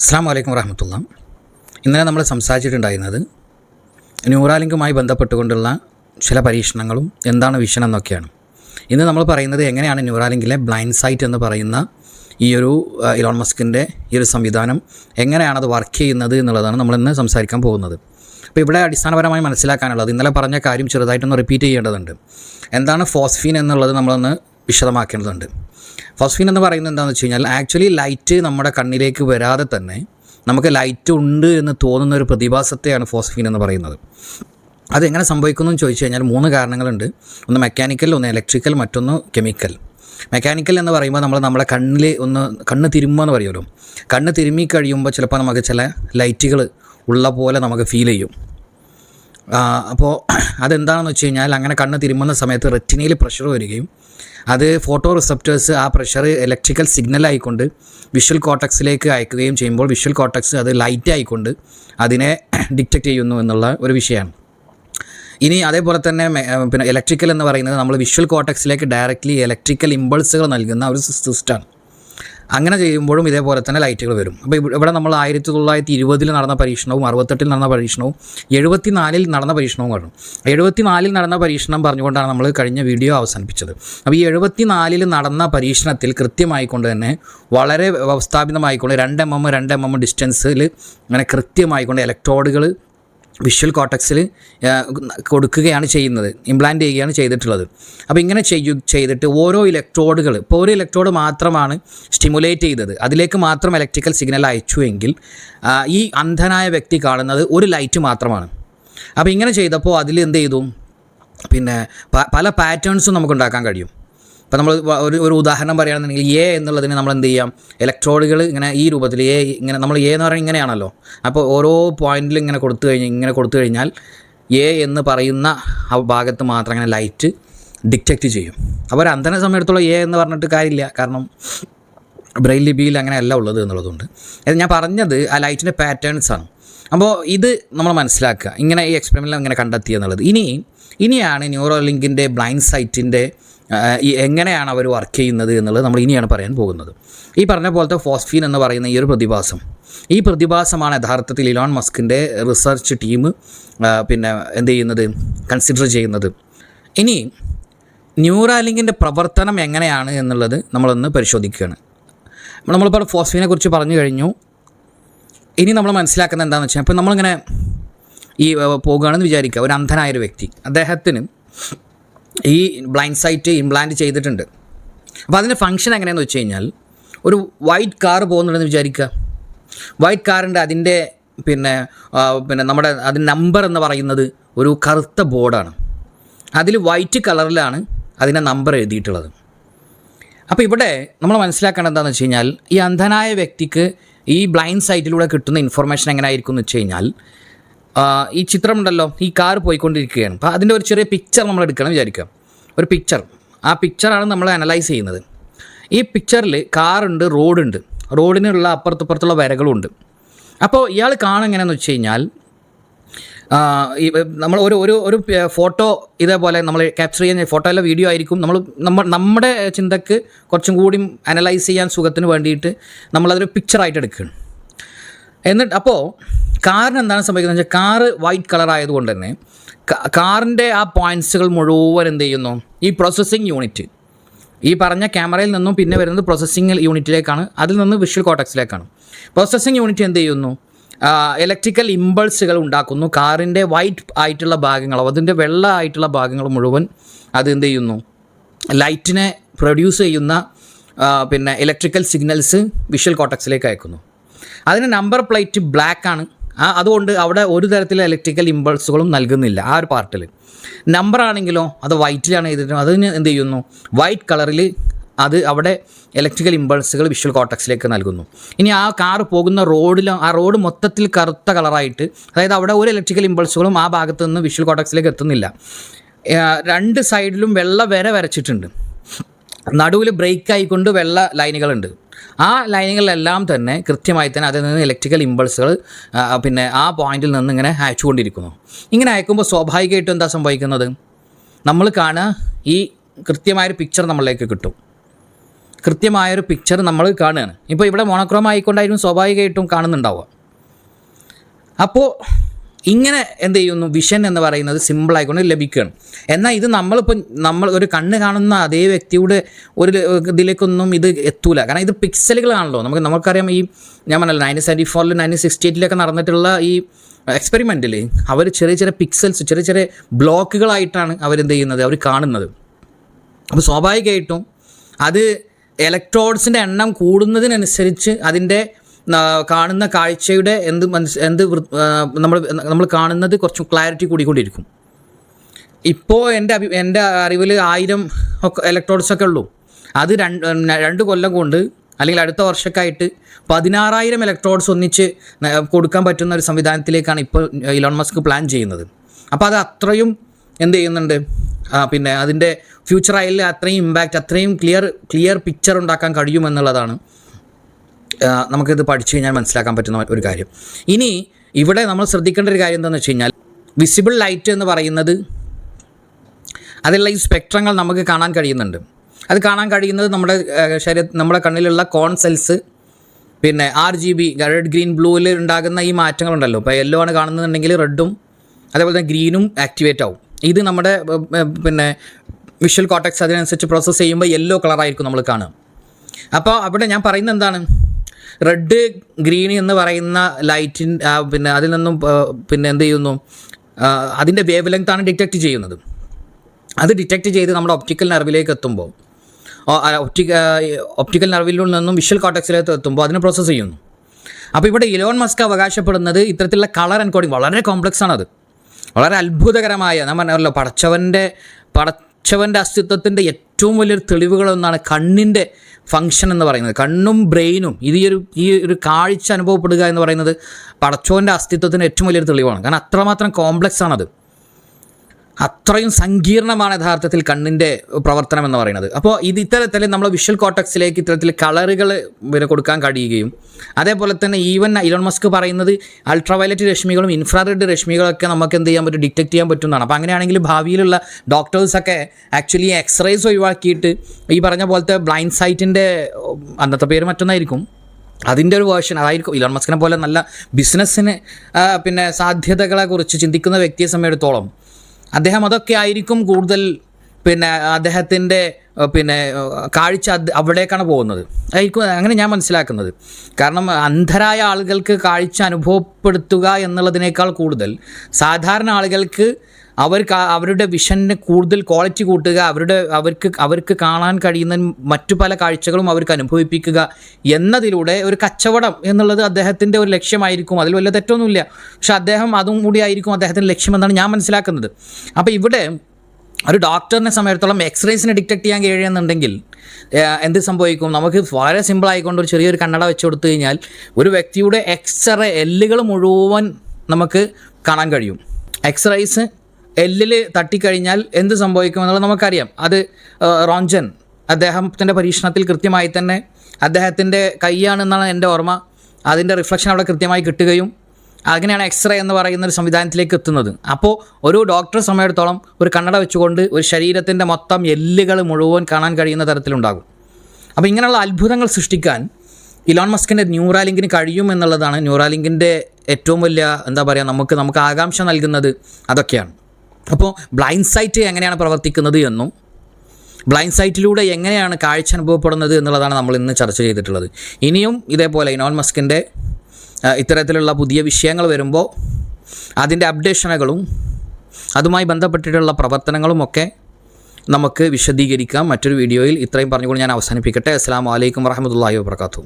അസ്സാം വലൈക്കും വറഹമത്തുള്ള. ഇന്നലെ നമ്മൾ സംസാരിച്ചിട്ടുണ്ടായിരുന്നത് ന്യൂറാലിങ്കുമായി ബന്ധപ്പെട്ടുകൊണ്ടുള്ള ചില പരീക്ഷണങ്ങളും എന്താണ് വിഷൻ എന്നൊക്കെയാണ്. ഇന്ന് നമ്മൾ പറയുന്നത് എങ്ങനെയാണ് ന്യൂറാലിങ്കിലെ ബ്ലൈൻഡ് സൈറ്റ് എന്ന് പറയുന്ന ഈ ഒരു ഇലോൺ മസ്കിന്റെ ഈ ഒരു സംവിധാനം എങ്ങനെയാണത് വർക്ക് ചെയ്യുന്നത് എന്നുള്ളതാണ് നമ്മൾ ഇന്ന് സംസാരിക്കാൻ പോകുന്നത്. അപ്പോൾ ഇവിടെ അടിസ്ഥാനപരമായി മനസ്സിലാക്കാനുള്ളത് ഇന്നലെ പറഞ്ഞ കാര്യം ചെറുതായിട്ടൊന്ന് റിപ്പീറ്റ് ചെയ്യേണ്ടതുണ്ട്. എന്താണ് ഫോസ്ഫീൻ എന്നുള്ളത് നമ്മളൊന്ന് വിശദമാക്കേണ്ടതുണ്ട്. ഫോസ്ഫീൻ എന്ന് പറയുന്നത് എന്താണെന്ന് വെച്ച് കഴിഞ്ഞാൽ ആക്ച്വലി ലൈറ്റ് നമ്മുടെ കണ്ണിലേക്ക് വരാതെ തന്നെ നമുക്ക് ലൈറ്റ് ഉണ്ട് എന്ന് തോന്നുന്ന ഒരു പ്രതിഭാസത്തെയാണ് ഫോസ്ഫീൻ എന്ന് പറയുന്നത്. അതെങ്ങനെ സംഭവിക്കുന്നു എന്ന് ചോദിച്ചു കഴിഞ്ഞാൽ മൂന്ന് കാരണങ്ങളുണ്ട്. ഒന്ന് മെക്കാനിക്കൽ ഒന്ന് ഇലക്ട്രിക്കൽ മറ്റൊന്ന് കെമിക്കൽ മെക്കാനിക്കൽ എന്ന് പറയുമ്പോൾ നമ്മൾ നമ്മുടെ കണ്ണിൽ ഒന്ന് കണ്ണ് തിരുമ്മുക എന്ന് പറയുമല്ലോ. കണ്ണ് തിരുമ്മി കഴിയുമ്പോൾ ചിലപ്പോൾ നമുക്ക് ചില ലൈറ്റുകൾ ഉള്ള പോലെ നമുക്ക് ഫീൽ ചെയ്യും. അപ്പോൾ അതെന്താണെന്ന് വെച്ച് കഴിഞ്ഞാൽ അങ്ങനെ കണ്ണ് തിരുമുന്ന സമയത്ത് റെറ്റിനയിൽ പ്രഷർ വരികയും അത് ഫോട്ടോ റിസപ്റ്റേഴ്സ് ആ പ്രഷർ ഇലക്ട്രിക്കൽ സിഗ്നൽ ആയിക്കൊണ്ട് വിഷ്വൽ കോട്ടക്സിലേക്ക് അയക്കുകയും ചെയ്യുമ്പോൾ വിഷ്വൽ കോട്ടക്സ് അത് ലൈറ്റ് ആയിക്കൊണ്ട് അതിനെ ഡിറ്റക്റ്റ് ചെയ്യുന്നു എന്നുള്ള ഒരു വിഷയമാണ്. ഇനി അതേപോലെ തന്നെ പിന്നെ ഇലക്ട്രിക്കൽ എന്ന് പറയുന്നത് നമ്മൾ വിഷ്വൽ കോട്ടക്സിലേക്ക് ഡയറക്റ്റ്ലി ഇലക്ട്രിക്കൽ ഇമ്പൾസുകൾ നൽകുന്ന ഒരു സിസ്റ്റമാണ് അങ്ങനെ ചെയ്യുമ്പോഴും ഇതേപോലെ തന്നെ ലൈറ്റുകൾ വരും. അപ്പോൾ ഇവിടെ നമ്മൾ ആയിരത്തി തൊള്ളായിരത്തി ഇരുപതിൽ നടന്ന പരീക്ഷണവും അറുപത്തെട്ടിൽ നടന്ന പരീക്ഷണവും എഴുപത്തിനാലിൽ നടന്ന പരീക്ഷണവും കാണും. എഴുപത്തിനാലിൽ നടന്ന പരീക്ഷണം പറഞ്ഞുകൊണ്ടാണ് നമ്മൾ കഴിഞ്ഞ വീഡിയോ അവസാനിപ്പിച്ചത്. അപ്പോൾ ഈ എഴുപത്തിനാലിൽ നടന്ന പരീക്ഷണത്തിൽ കൃത്യമായിക്കൊണ്ട് തന്നെ വളരെ വ്യവസ്ഥാപിതമായിക്കൊണ്ട് രണ്ട് എം എം രണ്ട് എം എം ഡിസ്റ്റൻസിൽ അങ്ങനെ കൃത്യമായിക്കൊണ്ട് ഇലക്ട്രോഡുകൾ വിഷ്വൽ കോട്ടക്സിൽ കൊടുക്കുകയാണ് ചെയ്യുന്നത് ഇംപ്ലാന്റ് ചെയ്യുകയാണ് ചെയ്തിട്ടുള്ളത്. അപ്പോൾ ഇങ്ങനെ ചെയ്യു ചെയ്തിട്ട് ഓരോ ഇലക്ട്രോഡുകൾ ഇപ്പോൾ ഒരു ഇലക്ട്രോഡ് മാത്രമാണ് സ്റ്റിമുലേറ്റ് ചെയ്തത്. അതിലേക്ക് മാത്രം ഇലക്ട്രിക്കൽ സിഗ്നൽ അയച്ചു എങ്കിൽ ഈ അന്ധനായ വ്യക്തി കാണുന്നത് ഒരു ലൈറ്റ് മാത്രമാണ്. അപ്പോൾ ഇങ്ങനെ ചെയ്തപ്പോൾ അതിൽ എന്ത് ചെയ്തു? പിന്നെ പല പാറ്റേൺസും നമുക്ക് ഉണ്ടാക്കാൻ കഴിയും. ഇപ്പോൾ നമ്മൾ ഒരു ഒരു ഉദാഹരണം പറയുകയാണെന്നുണ്ടെങ്കിൽ എ എന്നുള്ളതിന് നമ്മൾ എന്ത് ചെയ്യാം? ഇലക്ട്രോഡുകൾ ഇങ്ങനെ ഈ രൂപത്തിൽ എ ഇങ്ങനെ നമ്മൾ എ എന്ന് പറയുന്നത് ഇങ്ങനെയാണല്ലോ. അപ്പോൾ ഓരോ പോയിന്റിലും ഇങ്ങനെ കൊടുത്തു കഴിഞ്ഞാൽ ഇങ്ങനെ കൊടുത്തു കഴിഞ്ഞാൽ എ എന്ന് പറയുന്ന ആ ഭാഗത്ത് മാത്രം അങ്ങനെ ലൈറ്റ് ഡിറ്റക്റ്റ് ചെയ്യും. അപ്പോൾ ഒരു അന്ധനെ സമയത്തുള്ള എ എന്ന് പറഞ്ഞിട്ട് കാര്യമില്ല. കാരണം ബ്രെയിൽ ലിപിയിൽ അങ്ങനെയല്ല ഉള്ളത് എന്നുള്ളതുകൊണ്ട്. ഞാൻ പറഞ്ഞത് ആ ലൈറ്റിന്റെ പാറ്റേൺസ് ആണ്. അപ്പോൾ ഇത് നമ്മൾ മനസ്സിലാക്കുക. ഇങ്ങനെ ഈ എക്സ്പെരിമെന്റിൽ ഇങ്ങനെ കണ്ടെത്തിയെന്നുള്ളത് ഇനി ഇനിയാണ് ന്യൂറോ ലിങ്കിന്റെ ബ്ലൈൻഡ് സൈറ്റിന്റെ എങ്ങനെയാണ് അവർ വർക്ക് ചെയ്യുന്നത് എന്നുള്ളത് നമ്മൾ ഇനിയാണ് പറയാൻ പോകുന്നത്. ഈ പറഞ്ഞ പോലത്തെ ഫോസ്ഫീൻ എന്ന് പറയുന്ന ഈ ഒരു പ്രതിഭാസം. ഈ പ്രതിഭാസമാണ് യഥാർത്ഥത്തിൽ ഇലോൺ മസ്കിന്റെ റിസർച്ച് ടീം പിന്നെ എന്ത് ചെയ്യുന്നത്? കൺസിഡർ ചെയ്യുന്നത്. ഇനി ന്യൂറാലിങ്കിന്റെ പ്രവർത്തനം എങ്ങനെയാണ് എന്നുള്ളത് നമ്മളൊന്ന് പരിശോധിക്കുകയാണ്. നമ്മളിപ്പോൾ ഫോസ്ഫീനെ കുറിച്ച് പറഞ്ഞു കഴിഞ്ഞു. ഇനി നമ്മൾ മനസ്സിലാക്കുന്നത് എന്താണെന്ന് വെച്ചാൽ ഇപ്പോൾ നമ്മളിങ്ങനെ ഈ പോകുകയാണെന്ന് വിചാരിക്കുക. ഒരു അന്ധനായ ഒരു വ്യക്തി. അദ്ദേഹത്തിന് ഈ ബ്ലൈൻഡ് സൈറ്റ് ഇംപ്ലാന്റ് ചെയ്തിട്ടുണ്ട്. അപ്പോൾ അതിന്റെ ഫങ്ഷൻ എങ്ങനെയാണെന്ന് വെച്ച് കഴിഞ്ഞാൽ ഒരു വൈറ്റ് കാർ പോകുന്നുണ്ടെന്ന് വിചാരിക്കുക. വൈറ്റ് കാറിന്റെ അതിന്റെ പിന്നെ പിന്നെ നമ്മുടെ അതിന്റെ നമ്പർ എന്ന് പറയുന്നത് ഒരു കറുത്ത ബോർഡാണ് അതിൽ വൈറ്റ് കളറിലാണ് അതിന്റെ നമ്പർ എഴുതിയിട്ടുള്ളത്. അപ്പോൾ ഇവിടെ നമ്മൾ മനസ്സിലാക്കേണ്ടത് എന്താണെന്ന് വെച്ച് കഴിഞ്ഞാൽ ഈ അന്ധനായ വ്യക്തിക്ക് ഈ ബ്ലൈൻഡ് സൈറ്റിലൂടെ കിട്ടുന്ന ഇൻഫർമേഷൻ എങ്ങനെ ആയിരിക്കും എന്ന് വെച്ച് കഴിഞ്ഞാൽ ഈ ചിത്രമുണ്ടല്ലോ ഈ കാർ പോയിക്കൊണ്ടിരിക്കുകയാണ്. അപ്പോൾ അതിന്റെ ഒരു ചെറിയ പിക്ചർ നമ്മൾ എടുക്കണം വിചാരിക്കാം ഒരു പിക്ചർ ആ പിക്ചറാണ് നമ്മൾ അനലൈസ് ചെയ്യുന്നത്. ഈ പിക്ചറിൽ കാറുണ്ട് റോഡുണ്ട് റോഡിനുള്ള അപ്പുറത്തപ്പുറത്തുള്ള വരകളുണ്ട് അപ്പോൾ ഇയാൾ കാണുക എങ്ങനെയാണെന്ന് വെച്ച് കഴിഞ്ഞാൽ നമ്മൾ ഒരു ഒരു ഒരു ഫോട്ടോ ഇതേപോലെ നമ്മൾ ക്യാപ്ചർ ചെയ്യാൻ ഫോട്ടോ അല്ല വീഡിയോ ആയിരിക്കും. നമ്മൾ നമ്മൾ നമ്മുടെ ചിന്തക്ക് കുറച്ചും കൂടി അനലൈസ് ചെയ്യാൻ സുഖത്തിന് വേണ്ടിയിട്ട് നമ്മളതൊരു പിക്ചറായിട്ട് എടുക്കുകയാണ്. എന്നിട്ട് അപ്പോൾ കാറിന് എന്താണ് സംഭവിക്കുന്നത് വെച്ചാൽ കാറ് വൈറ്റ് കളർ ആയതുകൊണ്ട് തന്നെ കാറിന്റെ ആ പോയിന്റ്സുകൾ മുഴുവൻ എന്ത് ചെയ്യുന്നു? ഈ പ്രോസസ്സിങ് യൂണിറ്റ് ഈ പറഞ്ഞ ക്യാമറയിൽ നിന്നും പിന്നെ വരുന്നത് പ്രോസസ്സിങ് യൂണിറ്റിലേക്കാണ് അതിൽ നിന്ന് വിഷ്വൽ കോട്ടക്സിലേക്കാണ് പ്രോസസ്സിങ് യൂണിറ്റ് എന്ത് ചെയ്യുന്നു? ഇലക്ട്രിക്കൽ ഇമ്പൾസുകൾ ഉണ്ടാക്കുന്നു. കാറിന്റെ വൈറ്റ് ആയിട്ടുള്ള ഭാഗങ്ങളോ അതിന്റെ വെള്ള ആയിട്ടുള്ള ഭാഗങ്ങൾ മുഴുവൻ അത് എന്ത് ചെയ്യുന്നു? ലൈറ്റിനെ പ്രൊഡ്യൂസ് ചെയ്യുന്ന പിന്നെ ഇലക്ട്രിക്കൽ സിഗ്നൽസ് വിഷ്വൽ കോട്ടക്സിലേക്ക് അയക്കുന്നു. അതിന് നമ്പർ പ്ലേറ്റ് ബ്ലാക്ക് ആണ്. അതുകൊണ്ട് അവിടെ ഒരു തരത്തിലുള്ള ഇലക്ട്രിക്കൽ ഇമ്പൾസുകളും നൽകുന്നില്ല ആ ഒരു പാർട്ടിൽ നമ്പർ ആണെങ്കിലോ അത് വൈറ്റിലാണ് ചെയ്തിട്ട് അതിന് എന്ത് ചെയ്യുന്നു? വൈറ്റ് കളറിൽ അത് അവിടെ ഇലക്ട്രിക്കൽ ഇമ്പൾസുകൾ വിഷ്വൽ കോട്ടക്സിലേക്ക് നൽകുന്നു. ഇനി ആ കാർ പോകുന്ന റോഡിൽ ആ റോഡ് മൊത്തത്തിൽ കറുത്ത കളറായിട്ട് അതായത് അവിടെ ഒരു ഇലക്ട്രിക്കൽ ഇമ്പൾസുകളും ആ ഭാഗത്തു നിന്ന് വിഷ്വൽ കോട്ടക്സിലേക്ക് എത്തുന്നില്ല രണ്ട് സൈഡിലും വെള്ള വര വരച്ചിട്ടുണ്ട്. നടുവിൽ ബ്രേക്ക് ആയിക്കൊണ്ട് വെള്ള ലൈനുകളുണ്ട്. ആ ലൈനുകളിലെല്ലാം തന്നെ കൃത്യമായി തന്നെ അതിൽ നിന്ന് ഇലക്ട്രിക്കൽ ഇമ്പൾസുകൾ പിന്നെ ആ പോയിന്റിൽ നിന്ന് ഇങ്ങനെ അയച്ചുകൊണ്ടിരിക്കുന്നു. ഇങ്ങനെ അയക്കുമ്പോൾ സ്വാഭാവികമായിട്ടും എന്താ സംഭവിക്കുന്നത്? നമ്മൾ കാണുക ഈ കൃത്യമായൊരു പിക്ചർ നമ്മളിലേക്ക് കിട്ടും. കൃത്യമായൊരു പിക്ചർ നമ്മൾ കാണുകയാണ്. ഇപ്പോൾ ഇവിടെ മോണോക്രോം ആയിക്കൊണ്ടായിരുന്നു സ്വാഭാവികമായിട്ടും കാണുന്നുണ്ടാവുക. അപ്പോൾ ഇങ്ങനെ എന്ത് ചെയ്യുന്നു? വിഷൻ എന്ന് പറയുന്നത് സിമ്പിളായിക്കൊണ്ട് ലഭിക്കുകയാണ്. എന്നാൽ ഇത് നമ്മളിപ്പോൾ നമ്മൾ ഒരു കണ്ണ് കാണുന്ന അതേ വ്യക്തിയുടെ ഒരു ഇതിലേക്കൊന്നും ഇത് എത്തൂല. കാരണം ഇത് പിക്സലുകളാണല്ലോ നമുക്ക് നമുക്കറിയാം ഈ ഞാൻ പറഞ്ഞല്ലോ നയന്റീൻ സെവന്റി ഫോറിൽ നയന്റീൻ സിക്സ്റ്റി എയ്റ്റിലൊക്കെ നടന്നിട്ടുള്ള ഈ എക്സ്പെരിമെന്റിൽ അവർ ചെറിയ ചെറിയ പിക്സൽസ് ചെറിയ ചെറിയ ബ്ലോക്കുകളായിട്ടാണ് അവരെന്ത് ചെയ്യുന്നത്? അവർ കാണുന്നത്. അപ്പോൾ സ്വാഭാവികമായിട്ടും അത് ഇലക്ട്രോഡ്സിന്റെ എണ്ണം കൂടുന്നതിനനുസരിച്ച് അതിന്റെ കാണുന്ന കാഴ്ചയുടെ എന്ത് മനസ് എന്ത് നമ്മൾ നമ്മൾ കാണുന്നത് കുറച്ചും ക്ലാരിറ്റി കൂടിക്കൊണ്ടിരിക്കും ഇപ്പോൾ എന്റെ അഭി എന്റെ അറിവിൽ ആയിരം ഒക്കെ ഇലക്ട്രോഡ്സ് ഒക്കെ ഉള്ളൂ. അത് രണ്ട് രണ്ട് കൊല്ലം കൊണ്ട് അല്ലെങ്കിൽ അടുത്ത വർഷക്കായിട്ട് പതിനാറായിരം ഇലക്ട്രോഡ്സ് ഒന്നിച്ച് കൊടുക്കാൻ പറ്റുന്ന ഒരു സംവിധാനത്തിലേക്കാണ് ഇപ്പോൾ ഇലോൺ മസ്ക് പ്ലാൻ ചെയ്യുന്നത്. അപ്പോൾ അത് അത്രയും എന്ത് ചെയ്യുന്നുണ്ട്? പിന്നെ അതിന്റെ ഫ്യൂച്ചർ ആയാലും അത്രയും ഇമ്പാക്റ്റ് അത്രയും ക്ലിയർ ക്ലിയർ പിക്ചർ ഉണ്ടാക്കാൻ കഴിയുമെന്നുള്ളതാണ് നമുക്കിത് പഠിച്ചു കഴിഞ്ഞാൽ മനസ്സിലാക്കാൻ പറ്റുന്ന ഒരു കാര്യം. ഇനി ഇവിടെ നമ്മൾ ശ്രദ്ധിക്കേണ്ട ഒരു കാര്യം എന്താണെന്ന് വെച്ച് കഴിഞ്ഞാൽ വിസിബിൾ ലൈറ്റ് എന്ന് പറയുന്നത് അതിലുള്ള ഈ സ്പെക്ട്രങ്ങൾ നമുക്ക് കാണാൻ കഴിയുന്നുണ്ട്. അത് കാണാൻ കഴിയുന്നത് നമ്മുടെ ശരീര നമ്മുടെ കണ്ണിലുള്ള കോൺ സെൽസ് പിന്നെ R G B red green ബ്ലൂവിൽ ഉണ്ടാകുന്ന ഈ മാറ്റങ്ങളുണ്ടല്ലോ. ഇപ്പോൾ യെല്ലോ ആണ് കാണുന്നുണ്ടെങ്കിൽ റെഡും അതേപോലെ തന്നെ ഗ്രീനും ആക്ടിവേറ്റ് ആവും. ഇത് നമ്മുടെ പിന്നെ വിഷ്വൽ കോട്ടക്സ് അതിനനുസരിച്ച് പ്രോസസ്സ് ചെയ്യുമ്പോൾ യെല്ലോ കളറായിരിക്കും നമ്മൾ കാണുക. അപ്പോൾ അവിടെ ഞാൻ പറയുന്നത് എന്താണ്? റെഡ് ഗ്രീൻ എന്ന് പറയുന്ന ലൈറ്റിൻ പിന്നെ അതിൽ നിന്നും പിന്നെ എന്ത് ചെയ്യുന്നു? അതിന്റെ വേവ് ആണ് ഡിറ്റക്റ്റ് ചെയ്യുന്നത്. അത് ഡിറ്റക്റ്റ് ചെയ്ത് നമ്മുടെ ഒപ്റ്റിക്കൽ നെർവിലേക്ക് എത്തുമ്പോൾ ഒപ്റ്റിക് ഒപ്റ്റിക്കൽ നെർവിൽ നിന്നും വിഷ്വൽ കോട്ടക്സിലേക്ക് എത്തുമ്പോൾ അതിനെ പ്രോസസ്സ് ചെയ്യുന്നു. അപ്പോൾ ഇവിടെ ഇലോൺ മസ്ക് അവകാശപ്പെടുന്നത് ഇത്തരത്തിലുള്ള കളർ എൻകോഡിങ് വളരെ കോംപ്ലക്സ് ആണത്. വളരെ അത്ഭുതകരമായ ഞാൻ പറഞ്ഞല്ലോ പടച്ചവന്റെ പടച്ചവന്റെ അസ്തിത്വത്തിന്റെ ഏറ്റവും വലിയൊരു തെളിവുകളൊന്നാണ് കണ്ണിന്റെ ഫങ്ഷൻ എന്ന് പറയുന്നത്. കണ്ണും ബ്രെയിനും ഇത് ഈ ഒരു ഈ ഒരു കാഴ്ച അനുഭവപ്പെടുക എന്ന് പറയുന്നത് പടച്ചോന്റെ അസ്തിത്വത്തിന് ഏറ്റവും വലിയൊരു തെളിവാണ്. കാരണം അത്രമാത്രം കോംപ്ലക്സ് ആണത്. അത്രയും സങ്കീർണമാണ് യഥാർത്ഥത്തിൽ കണ്ണിന്റെ പ്രവർത്തനം എന്ന് പറയുന്നത്. അപ്പോൾ ഇത് ഇത്തരത്തിൽ നമ്മൾ വിഷ്വൽ കോട്ടക്സിലേക്ക് ഇത്തരത്തിൽ കളറുകൾ വരെ കൊടുക്കാൻ കഴിയുകയും അതേപോലെ തന്നെ ഈവൻ ഇലോൺ മസ്ക് പറയുന്നത് അൾട്രാവയലറ്റ് രശ്മികളും ഇൻഫ്രാറെഡ് രശ്മികളൊക്കെ നമുക്ക് എന്ത് ചെയ്യാൻ പറ്റും ഡിറ്റക്ട് ചെയ്യാൻ പറ്റുന്നതാണ്. അപ്പോൾ അങ്ങനെയാണെങ്കിൽ ഭാവിയിലുള്ള ഡോക്ടേഴ്സൊക്കെ ആക്ച്വലി എക്സ്റേസ് ഒഴിവാക്കിയിട്ട് ഈ പറഞ്ഞ പോലത്തെ ബ്ലൈൻഡ് സൈറ്റിന്റെ അന്നത്തെ പേര് മറ്റൊന്നായിരിക്കും. അതിന്റെ ഒരു വേർഷൻ അതായിരിക്കും ഇലോൺ മസ്കിനെ പോലെ നല്ല ബിസിനസ്സിന് പിന്നെ സാധ്യതകളെക്കുറിച്ച് ചിന്തിക്കുന്ന വ്യക്തിയെ സംബന്ധിച്ചിടത്തോളം. അദ്ദേഹം അതൊക്കെ ആയിരിക്കും കൂടുതൽ പിന്നെ അദ്ദേഹത്തിന്റെ പിന്നെ കാഴ്ച അവിടേക്കാണ് പോകുന്നത്. ആയിരിക്കും അങ്ങനെ ഞാൻ മനസ്സിലാക്കുന്നത്. കാരണം അന്ധരായ ആളുകൾക്ക് കാഴ്ച അനുഭവപ്പെടുത്തുക എന്നുള്ളതിനേക്കാൾ കൂടുതൽ സാധാരണ ആളുകൾക്ക് അവർക്ക് അവരുടെ വിഷന് കൂടുതൽ ക്വാളിറ്റി കൂട്ടുക അവരുടെ അവർക്ക് അവർക്ക് കാണാൻ കഴിയുന്ന മറ്റു പല കാഴ്ചകളും അവർക്ക് അനുഭവിപ്പിക്കുക എന്നതിലൂടെ ഒരു കച്ചവടം എന്നുള്ളത് അദ്ദേഹത്തിന്റെ ഒരു ലക്ഷ്യമായിരിക്കും. അതിൽ വലിയ തെറ്റൊന്നുമില്ല. പക്ഷെ അദ്ദേഹം അതും കൂടി ആയിരിക്കും അദ്ദേഹത്തിന്റെ ലക്ഷ്യമെന്നാണ് ഞാൻ മനസ്സിലാക്കുന്നത്. അപ്പോൾ ഇവിടെ ഒരു ഡോക്ടറിനെ സമയത്തോളം എക്സ്റേസിനെ ഡിറ്റക്ട് ചെയ്യാൻ കഴിയുന്നുണ്ടെങ്കിൽ എന്ത് സംഭവിക്കും? നമുക്ക് വളരെ സിമ്പിൾ ആയിക്കൊണ്ട് ഒരു ചെറിയൊരു കണ്ണട വെച്ച് കൊടുത്തു കഴിഞ്ഞാൽ ഒരു വ്യക്തിയുടെ എക്സ്റേ എല്ലുകൾ മുഴുവൻ നമുക്ക് കാണാൻ കഴിയും. എക്സ്റേസ് എല്ലിൽ തട്ടിക്കഴിഞ്ഞാൽ എന്ത് സംഭവിക്കും എന്നുള്ളത് നമുക്കറിയാം. അത് റോഞ്ചൻ അദ്ദേഹത്തിന്റെ പരീക്ഷണത്തിൽ കൃത്യമായി തന്നെ അദ്ദേഹത്തിന്റെ കൈയാണെന്നാണ് എന്റെ ഓർമ്മ. അതിന്റെ റിഫ്ലക്ഷൻ അവിടെ കൃത്യമായി കിട്ടുകയും അങ്ങനെയാണ് എക്സ്റേ എന്ന് പറയുന്ന ഒരു സംവിധാനത്തിലേക്ക് എത്തുന്നത്. അപ്പോൾ ഒരു ഡോക്ടർ സമയത്തോളം ഒരു കണ്ണട വെച്ചുകൊണ്ട് ഒരു ശരീരത്തിന്റെ മൊത്തം എല്ലുകൾ മുഴുവൻ കാണാൻ കഴിയുന്ന തരത്തിലുണ്ടാകും. അപ്പോൾ ഇങ്ങനെയുള്ള അത്ഭുതങ്ങൾ സൃഷ്ടിക്കാൻ ഇലോൺ മസ്കിന്റെ ന്യൂറാലിങ്കിന് കഴിയും എന്നുള്ളതാണ് ന്യൂറാലിങ്കിന്റെ ഏറ്റവും വലിയ എന്താ പറയുക നമുക്ക് നമുക്ക് ആകാംക്ഷ നൽകുന്നത് അതൊക്കെയാണ്. അപ്പോൾ ബ്ലൈൻഡ് സൈറ്റ് എങ്ങനെയാണ് പ്രവർത്തിക്കുന്നത് എന്നും ബ്ലൈൻഡ് സൈറ്റിലൂടെ എങ്ങനെയാണ് കാഴ്ച അനുഭവപ്പെടുന്നത് എന്നുള്ളതാണ് നമ്മൾ ഇന്ന് ചർച്ച ചെയ്തിട്ടുള്ളത്. ഇനിയും ഇതേപോലെ ഇനോൺ മസ്കിന്റെ ഇത്തരത്തിലുള്ള പുതിയ വിഷയങ്ങൾ വരുമ്പോൾ അതിന്റെ അപ്ഡേഷനുകളും അതുമായി ബന്ധപ്പെട്ടിട്ടുള്ള പ്രവർത്തനങ്ങളും ഒക്കെ നമുക്ക് വിശദീകരിക്കാം. മറ്റൊരു വീഡിയോയിൽ ഇത്രയും പറഞ്ഞുകൊണ്ട് ഞാൻ അവസാനിപ്പിക്കട്ടെ. അസ്സാം വലൈക്കും വറഹമത്തല്ലാഹി വാബർക്കാത്തു